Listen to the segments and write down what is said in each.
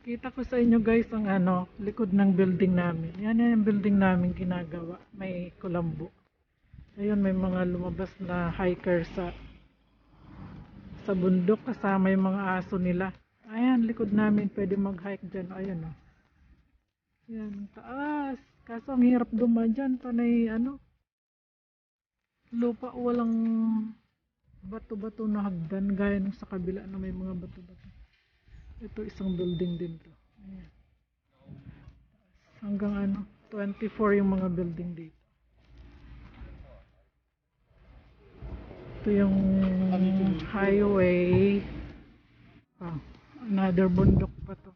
Kita ko sa inyo guys ang ano, likod ng building namin. Yan yan yung building namin ginagawa. May kulambo. Ayun, may mga lumabas na hiker sa sa bundok kasama yung mga aso nila. Ayan, likod namin pwede mag-hike dyan. Ayan o. Yan, ang taas. Kaso ang hirap dumaan dyan. Panay ano, lupa walang bato-bato na hagdan gaya nung sa kabila na may mga bato-bato. Ito isang building din to. Hanggang ano, 24 yung mga building dito. Ito yung highway. Ah, another bundok pa to.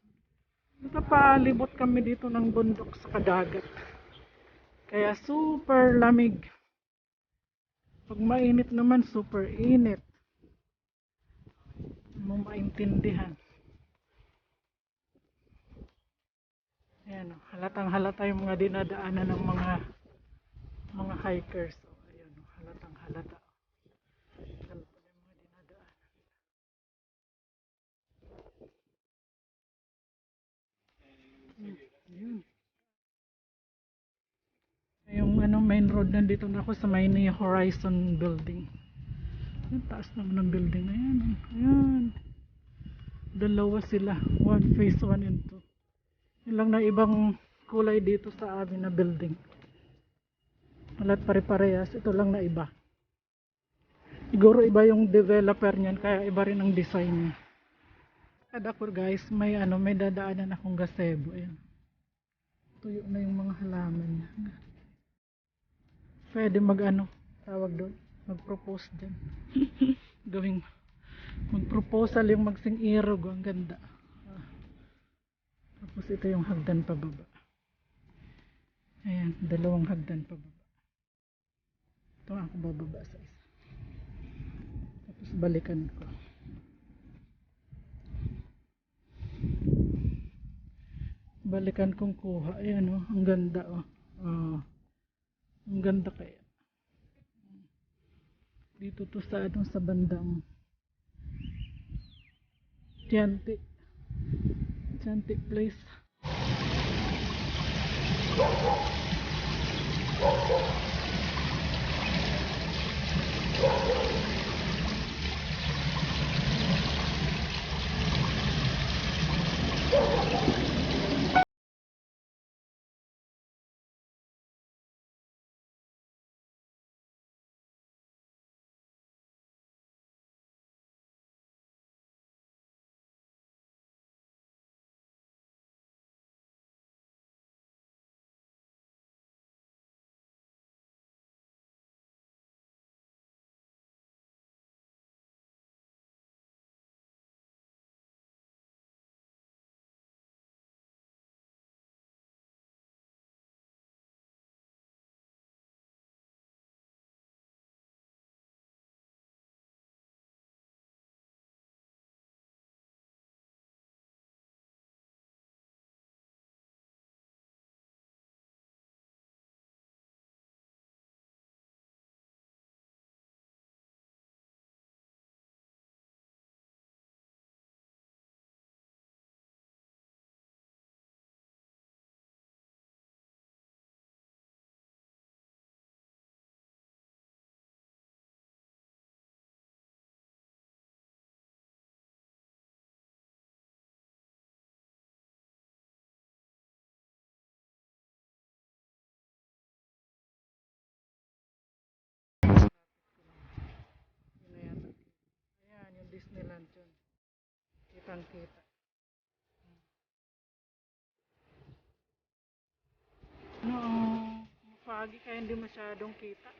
Napapalibot kami dito ng bundok sa kadagat. Kaya super lamig. Pag mainit naman, super init. Mo maintindihan. Ayan, oh, halatang halata yung mga dinadaanan ng mga mga hikers. Oh, ayan, oh, halatang halata. Yung mga dinadaanan. Yun. Yung ano, main road nandito na ako sa may Horizon building. Yung taas naman ng building na yan. Ayan. Dalawa sila. One phase, one and two. Yun lang na ibang kulay dito sa amin na building. Lahat pare-parehas. Ito lang na iba. Siguro iba yung developer niyan kaya iba rin ang design niya. Kada ko guys, may ano, may dadaanan akong gazebo. Ayan. Tuyo na yung mga halaman niya. Pwede mag ano, tawag doon, mag-propose dyan. Gawing mag-proposal yung magsing irog. Ang ganda. Tapos ito yung hagdan pababa. Ayan, dalawang hagdan pababa. Ito ako bababa sa isa. Tapos balikan ko. Balikan kong kuha. Ayan oh, ang ganda oh. Oh. Ang ganda kaya. Dito to sa ano sa bandang Tianti. authentic place. Disneyland yun. Kitang kita. No, mapagi kaya hindi masyadong kita.